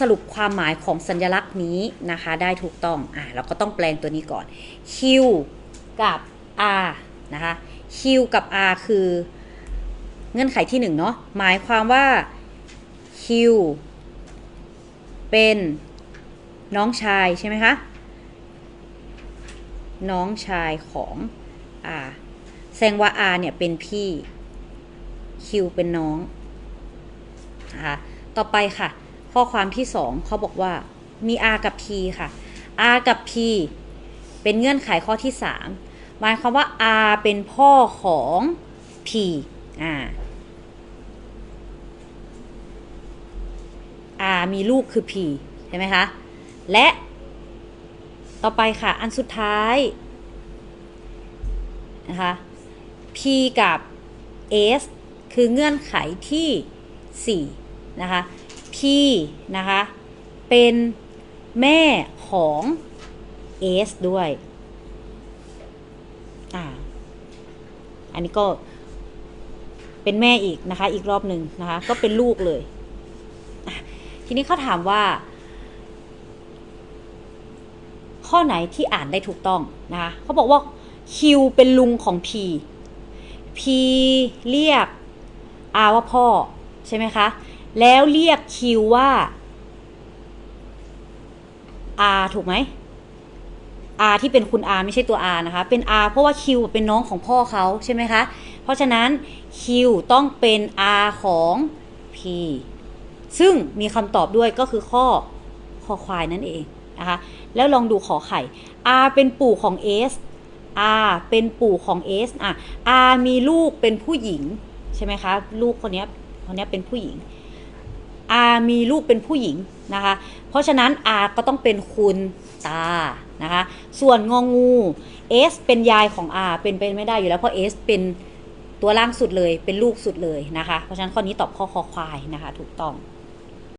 สรุปความหมายของสัญลักษณ์นี้นะคะได้ถูกต้องอ่าเราก็ต้องแปลงตัวนี้ก่อน Q กับ R นะคะ Q กับ R คือเงื่อนไขที่หนึ่งเนาะหมายความว่า Q เป็นน้องชายใช่ไหมคะ น้องชายของ R แสดงว่า R เนี่ยเป็นพี่ Q เป็นน้องนะคะต่อไปค่ะ ข้อความที่สองเขาบอกว่ามี R กับ P ค่ะ R กับ P เป็นเงื่อนไขข้อที่สามหมายความว่า R เป็นพ่อของ P อ่า R มีลูกคือ P ใช่ไหมคะ และต่อไปค่ะ อันสุดท้าย นะคะ P กับ S คือเงื่อนไขที่ 4 นะคะ P นะคะ เป็นแม่ของ S ด้วยอ่าอันนี้ก็เป็นแม่อีกนะคะ อีกรอบหนึ่งนะคะ ก็เป็นลูกเลย ทีนี้เขาถามว่า ข้อไหนที่อ่านได้ถูกต้องนะคะเขาบอกว่า Q เป็นลุงของ P P เรียก R ว่าพ่อ ใช่ไหมคะ แล้วเรียก Q ว่า R ถูกไหม R ที่เป็นคุณ R ไม่ใช่ตัว R นะคะ เป็น R เพราะว่า Q เป็นน้องของพ่อเขาใช่ไหมคะ เพราะฉะนั้น Q ต้องเป็น R ของ P ซึ่งมีคำตอบด้วยก็คือข้อคอควายนั่นเองนะคะ แล้วลองดูขอไข่ R เป็นปู่ของ S R เป็นปู่ของ S อะ R มีลูกเป็นผู้หญิง ใช่ไหมคะ ลูกคนนี้คนนี้เป็นผู้หญิง อามีลูกเป็นผู้หญิงนะคะ เพราะฉะนั้นอาก็ต้องเป็นคุณตานะคะ ส่วนงองูเอสเป็นยายของอาเป็นไปไม่ได้อยู่แล้ว เพราะเอสเป็นตัวล่างสุดเลยเป็นลูกสุดเลยนะคะ เพราะฉะนั้นข้อนี้ตอบข้อคอควายนะคะ ถูกต้อง